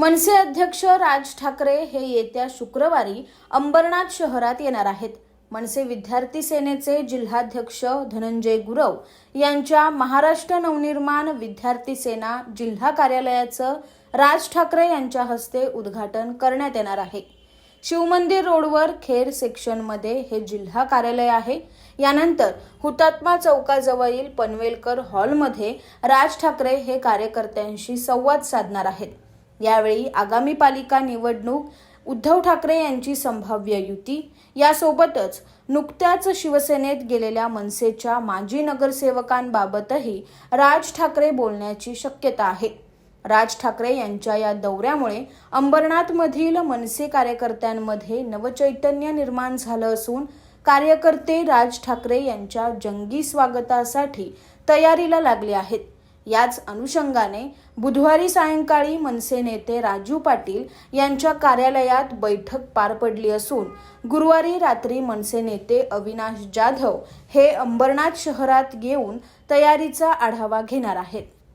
मनसे अध्यक्ष राज ठाकरे हे येत्या शुक्रवारी अंबरनाथ शहरात येणार आहेत. मनसे विद्यार्थी सेनेचे जिल्हाध्यक्ष धनंजय गुरव यांच्या महाराष्ट्र नवनिर्माण विद्यार्थी सेना जिल्हा कार्यालयाचं राज ठाकरे यांच्या हस्ते उद्घाटन करण्यात येणार आहे. शिवमंदिर रोडवर खेर सेक्शनमध्ये हे जिल्हा कार्यालय आहे. यानंतर हुतात्मा चौकाजवळील पनवेलकर हॉलमध्ये राज ठाकरे हे कार्यकर्त्यांशी संवाद साधणार आहेत. यावेळी आगामी पालिका निवडणूक उद्धव ठाकरे यांची संभाव्य युती यासोबतच नुकत्याच शिवसेनेत गेलेल्या मनसेच्या माजी नगरसेवकांबाबतही राज ठाकरे बोलण्याची शक्यता आहे. राज ठाकरे यांच्या या दौऱ्यामुळे अंबरनाथमधील मनसे कार्यकर्त्यांमध्ये नवचैतन्य निर्माण झालं असून कार्यकर्ते राज ठाकरे यांच्या जंगी स्वागतासाठी तयारीला लागले आहेत. याच अनुषंगाने बुधवारी सायंकाळी मनसे नेते राजू पाटील यांच्या कार्यालयात बैठक पार पडली असून गुरुवारी रात्री मनसे नेते अविनाश जाधव हे अंबरनाथ शहरात येऊन तयारीचा आढावा घेणार आहेत.